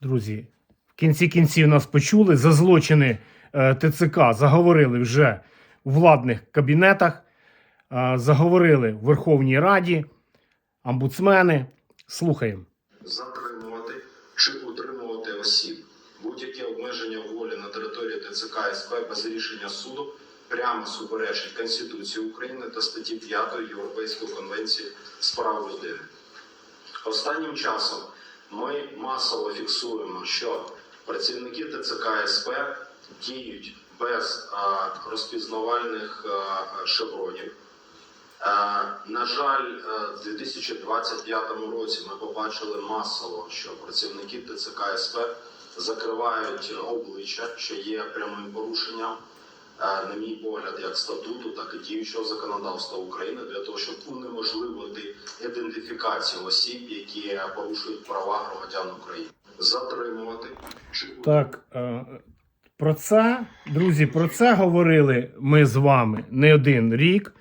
друзі, в кінці кінців нас почули. За злочини е, ТЦК заговорили вже у владних кабінетах, е, заговорили в Верховній Раді, омбудсмени. Слухаємо. затримувати чи утримувати осіб. Будь-яке обмеження волі на території ТЦК СП без рішення суду прямо суперечить Конституції України та статті 5 Європейської конвенції з прав людини. Останнім часом ми масово фіксуємо, що працівники ТЦК СП діють без а, розпізнавальних а, шевронів. Е, На жаль, в 2025 році ми побачили масово, що працівники ТЦК СП закривають обличчя, що є прямим порушенням, на мій погляд, як статуту, так і діючого законодавства України для того, щоб унеможливити ідентифікацію осіб, які порушують права громадян України, затримувати Так, е, про це, друзі, про це говорили ми з вами не один рік.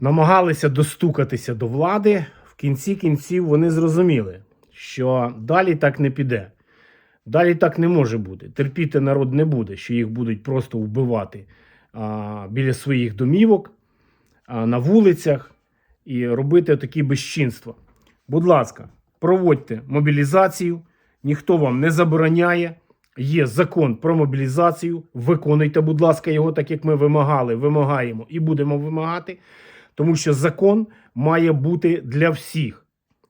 Намагалися достукатися до влади. В кінці кінців вони зрозуміли, що далі так не піде. Далі так не може бути. Терпіти народ не буде, що їх будуть просто вбивати а, біля своїх домівок, а, на вулицях і робити такі безчинства. Будь ласка, проводьте мобілізацію, ніхто вам не забороняє. Є закон про мобілізацію. Виконуйте, будь ласка, його так, як ми вимагали, вимагаємо і будемо вимагати. Тому що закон має бути для всіх.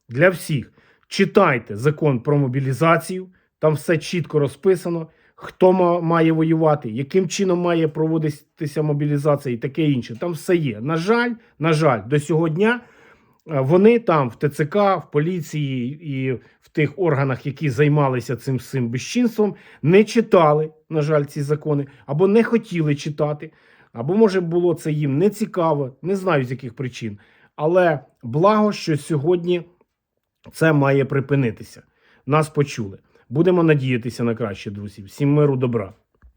Для всіх. Читайте закон про мобілізацію, там все чітко розписано, хто має воювати, яким чином має проводитися мобілізація і таке інше. Там все є. На жаль, на жаль, до сього дня е, вони там в ТЦК, в поліції і в тих органах, які займалися цим всім безчинством, не читали, на жаль, ці закони, або не хотіли читати, або, може, було це їм не цікаво, не знаю з яких причин. Але благо, що сьогодні це має припинитися. Нас почули. Будемо надіятися на краще, друзі. Всім миру, добра.